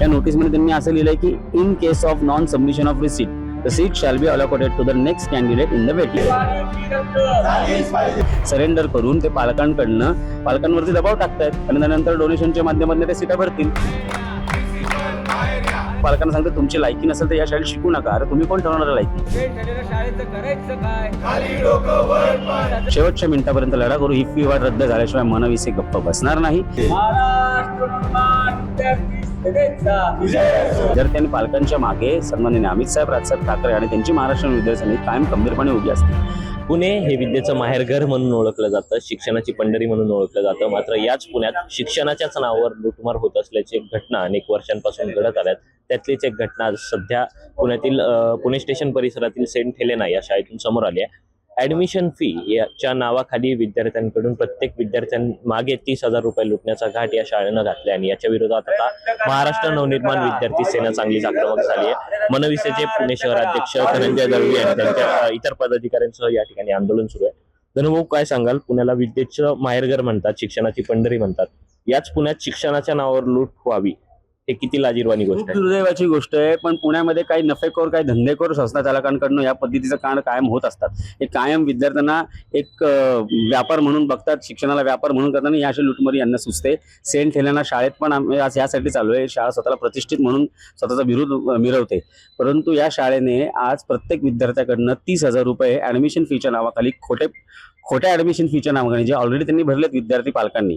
या नोटीसमध्ये त्यांनी असं लिहिलंय की in case of non submission of receipt the seat shall be allocated to the next candidate in the रद्द. सरेंडर करून ते पालकांकडनं पालकांवरती दबाव टाकतायत. आणि त्यानंतर डोनेशनच्या माध्यमातून ते सीटा भरतील. पालकांना सांगते तुमची लायकी नसेल तर या शाळेत शिकू नका. अरे तुम्ही कोण ठरवणार लायकी? शेवटच्या मिनिटापर्यंत लढा करू. ही फी वाढ रद्द झाल्याशिवाय मनविसे गप्प बसणार नाही. जर त्यांनी पालकांच्या मागे सन्माननीय अमित साहेब राजसाहेब ठाकरे आणि त्यांची महाराष्ट्र विद्यार्थ्यांनी कायम खंबीरपणे उभी असते पुणे हे विद्येचं माहेरघर म्हणून ओळखलं जातं शिक्षणाची पंढरी म्हणून ओळखलं जातं. मात्र याच पुण्यात शिक्षणाच्याच नावावर लुटमार होत असल्याची घटना अनेक वर्षांपासून घडत आल्यात. त्यातलीच एक घटना सध्या पुण्यातील पुणे स्टेशन परिसरातील सेंट हेलेना या शाळेतून समोर आली आहे. ऍडमिशन फी याच्या नावाखाली विद्यार्थ्यांकडून प्रत्येक विद्यार्थ्यांमागे तीस हजार रुपये लुटण्याचा घाट या शाळेनं घातला आणि याच्या विरोधात आता महाराष्ट्र नवनिर्माण विद्यार्थी सेना चांगलीच आक्रमक झाली आहे मनविसेचे पुणे शहराध्यक्ष धनंजय दळवी आणि त्यांच्या इतर पदाधिकाऱ्यांसह या ठिकाणी आंदोलन सुरू आहे. धनुभाऊ काय सांगाल? पुण्याला विद्येचं माहेरघर म्हणतात शिक्षणाची पंढरी म्हणतात. याच पुण्यात शिक्षणाच्या नावावर लूट व्हावी. हे किती लाजीरवाणी गोष्ट खूप आहे. दुर्दैवाची गोष्ट आहे पण पुण्यामध्ये काही नफेखोर काही धंदेखोर संस्था चालकांकडनं या पद्धतीचं कांड कायम होत असतात. हे कायम विद्यार्थ्यांना एक अं, व्यापार म्हणून बघतात शिक्षणाला व्यापार म्हणून करताना ही अशी लुटमरी यांना सुचते. सेंट हेलेना शाळेत पण आम्ही आज यासाठी चालू आहे. शाळा स्वतःला प्रतिष्ठित म्हणून स्वतःचा विरोध अं, मिरवते. परंतु या शाळेने आज प्रत्येक विद्यार्थ्याकडनं तीस हजार रुपये ऍडमिशन फीच्या नावाखाली खोटे खोट्या ऍडमिशन फीच्या नावाखाली जे ऑलरेडी त्यांनी भरलेत विद्यार्थी पालकांनी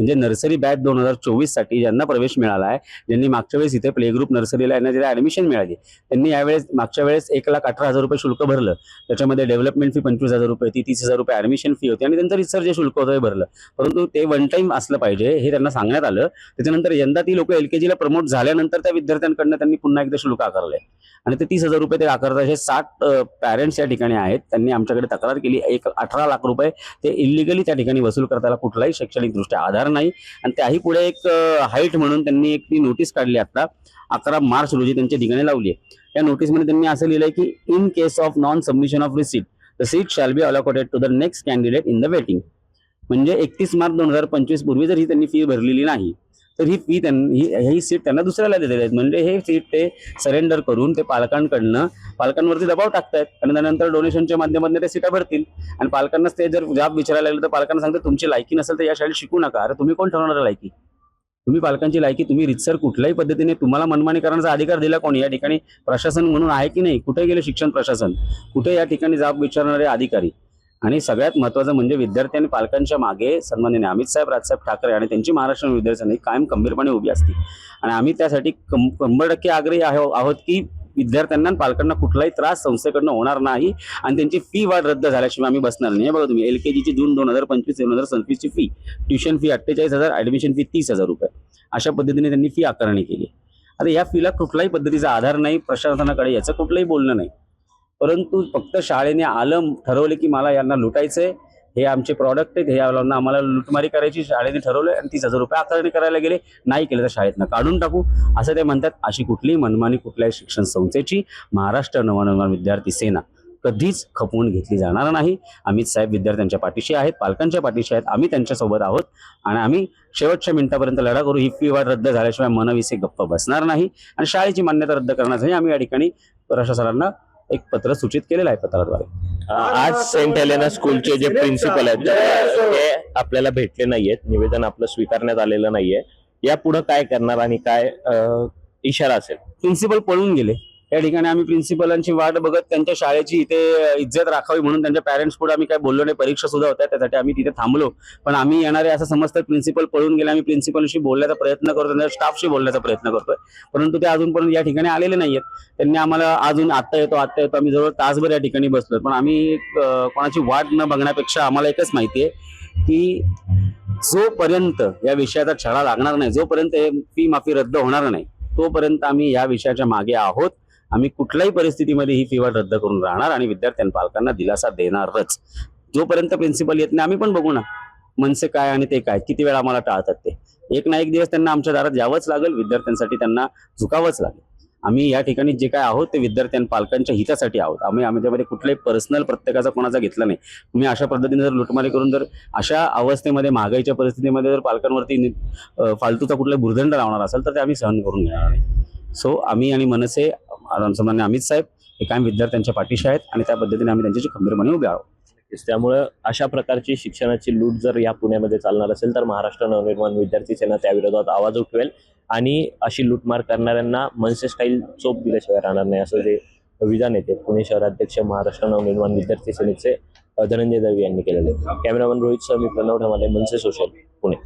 म्हणजे नर्सरी बॅच दोन हजार चोवीससाठी ज्यांना प्रवेश मिळाला आहे ज्यांनी मागच्या वेळेस इथे प्ले ग्रुप नर्सरीला यांना तिथे ॲडमिशन मिळाली. त्यांनी यावेळेस मागच्या वेळेस एक लाख अठरा हजार रुपये शुल्क भरलं. त्याच्यामध्ये डेव्हलपमेंट फी पंचवीस हजार रुपये ती तीस हजार रुपये ॲडमिशन फी होती आणि त्यांचं रिसर्च जे शुल्क होतं भरलं. परंतु ते वन टाईम असलं पाहिजे हे त्यांना सांगण्यात आलं. त्याच्यानंतर यंदा ती लोक एलकेजीला प्रमोट झाल्यानंतर त्या विद्यार्थ्यांकडनं त्यांनी पुन्हा एकदा शुल्क आकारलंय. आणि ते तीस हजार रुपये ते आकारतात. हे साठ पॅरेंट्स या ठिकाणी आहेत. त्यांनी आमच्याकडे तक्रार केली. एक अठरा लाख रुपये ते इलिगली त्या ठिकाणी वसूल करताना कुठलाही शैक्षणिकदृष्ट्या आधार नाही. आणि त्याही पुढे एक हाईट म्हणून त्यांनी एक ती नोटीस काढली आता अकरा मार्च रोजी त्यांच्या ठिकाणी लावली आहे. त्या नोटीसमध्ये त्यांनी असं लिहिलंय की in case of non submission of receipt the seat shall be allocated to the next candidate in the waiting म्हणजे एकतीस मार्च दोन हजार पंचवीस पूर्वी जर ही त्यांनी फी भरलेली नाही तर ही फी त्यांनी ही सीट त्यांना दुसऱ्याला दिलेली आहेत. म्हणजे हे सीट ते सरेंडर करून ते पालकांकडनं पालकांवरती दबाव टाकतायत. आणि त्यानंतर डोनेशनच्या माध्यमातून ते सीटा भरतील. आणि पालकांनाच ते जर जॉब विचारायला लागले तर पालकांना सांगतात तुमची लायकी नसेल तर या शाळेत शिकू नका. अरे तुम्ही कोण ठरवणार लायकी? तुम्ही पालकांची लायकी तुम्ही रितसर कुठल्याही पद्धतीने तुम्हाला मनमानी करण्याचा अधिकार दिला कोणी? या ठिकाणी प्रशासन म्हणून आहे की नाही? कुठे गेले शिक्षण प्रशासन? कुठे या ठिकाणी जाब विचारणारे अधिकारी? आणि सगळ्यात महत्वाचं म्हणजे विद्यार्थी आणि पालकांच्या मागे सन्माननीय अमित साहेब राजसाहेब ठाकरे आणि त्यांची महाराष्ट्र विद्यार्थ्यांनी कायम खंबीरपणे उभी असते. आणि आम्ही त्यासाठी कं- शंभर टक्के आग्रही आहो- आहोत की विद्यार्थ्यांना आणि पालकांना कुठलाही त्रास संस्थेकडनं होणार नाही आणि त्यांची फी वाढ रद्द झाल्याशिवाय आम्ही बसणार नाही. बघा तुम्ही एल के जीची जून दोन हजार पंचवीस दोन हजार सव्वीसची फी ट्युशन फी अठ्ठेचाळीस हजार ऍडमिशन फी तीस हजार रुपये. अशा पद्धतीने त्यांनी फी आकारणी केली. आता या फीला कुठल्याही पद्धतीचा आधार नाही प्रशासनाकडे याचं कुठलंही बोलणं नाही. परंतु फक्त शाळेने आलं ठरवले की मला यांना लुटायचंय. हे आमचे प्रॉडक्ट आहेत. हे याला आम्हाला लुटमारी करायची शाळेने ठरवलं आणि तीस हजार रुपये आकारणी करायला गेले. नाही केलं तर शाळेतनं काढून टाकू. असं ते म्हणतात. अशी कुठलीही मनमानी कुठल्याही शिक्षण संस्थेची महाराष्ट्र नवनिर्माण विद्यार्थी सेना कधीच खपवून घेतली जाणार नाही. अमित साहेब विद्यार्थ्यांच्या पाठीशी आहेत. पालकांच्या पाठीशी आहेत. आम्ही त्यांच्यासोबत आहोत आणि आम्ही शेवटच्या मिनिटापर्यंत लढा करू. ही फी वाढ रद्द झाल्याशिवाय मनविसे गप्प बसणार नाही. आणि शाळेची मान्यता रद्द करण्यासाठी आम्ही या ठिकाणी प्रशासनाला एक पत्र सूचित केलेलं आहे पत्राद्वारे. आज सेंट हेलेना स्कूलचे जे प्रिन्सिपल आहेत ते आपल्याला भेटले नाहीयेत. निवेदन आपलं स्वीकारण्यात आलेलं नाहीये. यापुढे काय करणार आणि काय अ, इशारा असेल? प्रिन्सिपल पळून गेले. या ठिकाणी आम्ही प्रिन्सिपलांची वाट बघत त्यांच्या शाळेची इथे इज्जत राखावी म्हणून त्यांच्या पॅरेंट्स पुढे आम्ही काय बोललो नाही. परीक्षा सुद्धा होत्या त्यासाठी आम्ही तिथे थांबलो. पण आम्ही येणारे असं समजतं प्रिन्सिपल पळून गेले आम्ही प्रिन्सिपलशी बोलण्याचा प्रयत्न करतो त्यांच्या स्टाफशी बोलण्याचा प्रयत्न करतोय. परंतु ते अजूनपर्यंत या ठिकाणी आलेले नाहीयेत. त्यांनी आम्हाला अजून आत्ता येतो आत्ता येतो आम्ही जवळ तासभर या ठिकाणी बसलो पण आम्ही कोणाची वाट न बघण्यापेक्षा आम्हाला एकच माहिती आहे की जोपर्यंत या विषयाचा छडा लागणार नाही जोपर्यंत फी माफी रद्द होणार नाही तोपर्यंत आम्ही या विषयाच्या मागे आहोत. आम्ही कुठल्याही परिस्थितीमध्ये ही फी वाढ रद्द करून राहणार आणि विद्यार्थ्यांना पालकांना दिलासा देणारच. जोपर्यंत प्रिन्सिपल येत नाही आम्ही पण बघू ना. मनसे काय आणि ते काय? किती वेळा आम्हाला टाळतात ते? एक ना एक दिवस त्यांना आमच्या दारात यावंच लागेल विद्यार्थ्यांसाठी त्यांना झुकावंच लागेल. आम्ही या ठिकाणी जे काय आहोत ते विद्यार्थ्यां पालकांच्या हितासाठी आहोत. आम्ही आमच्यामध्ये कुठलाही पर्सनल प्रत्येकाचा कोणाचा घेतला नाही. तुम्ही अशा पद्धतीने जर लुटमारी करून जर अशा अवस्थेमध्ये महागाईच्या परिस्थितीमध्ये जर पालकांवरती फालतूचा कुठला भुर्दंड लावणार असेल तर ते आम्ही सहन करून घेणार नाही. सो आम्ही आणि मनसे सन्मान्य अमित साहेब हे कायम विद्यार्थ्यांच्या पाठीशी आहेत आणि त्या पद्धतीने आम्ही त्यांच्याशी खंबीरपणे उभे आहोत. त्यामुळं अशा प्रकारची शिक्षणाची लूट जर या पुण्यामध्ये चालणार असेल तर महाराष्ट्र नवनिर्माण विद्यार्थी सेना त्याविरोधात आवाज उठवेल आणि अशी लूटमार करणाऱ्यांना मनसे स्टाईल चोप दिल्याशिवाय राहणार नाही असं जे विधान येते पुणे शहराध्यक्ष महाराष्ट्र नवनिर्माण विद्यार्थी सेनेचे धनंजय दळवी यांनी केलेले कॅमेरामन रोहित सर मी प्रणव ढमाले मनसे सोशल पुणे.